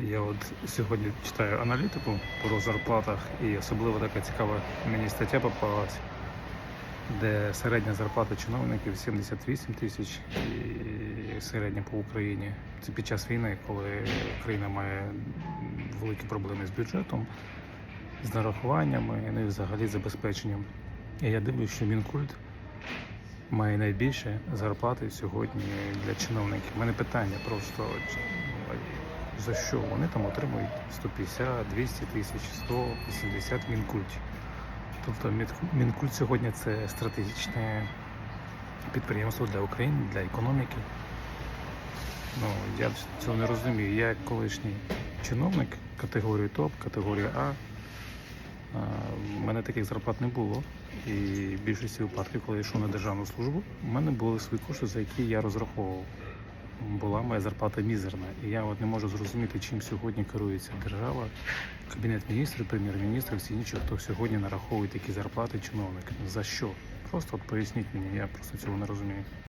Я от сьогодні читаю аналітику про зарплатах, і особливо така цікава мені стаття попалась, де середня зарплата чиновників 78 тисяч і середня по Україні. Це під час війни, коли Україна має великі проблеми з бюджетом, з нарахуваннями, ну і взагалі забезпеченням. І я дивлюсь, що Мінкульт має найбільше зарплати сьогодні для чиновників. У мене питання просто чи- за що вони там отримують 150, 200 тисяч, 100, 80 мінкультів. Тобто Мінкульт сьогодні це стратегічне підприємство для України, для економіки. Ну, я цього не розумію. Я як колишній чиновник категорії ТОП, категорії А. в мене таких зарплат не було. І в більшості випадків, коли я йшов на державну службу, у мене були свої кошти, за які я розраховував. Була моя зарплата мізерна. І я от не можу зрозуміти, чим сьогодні керується держава, кабінет міністрів, прем'єр-міністр, всі інші, хто сьогодні нараховує такі зарплати чиновникам. За що? Просто от поясніть мені, я просто цього не розумію.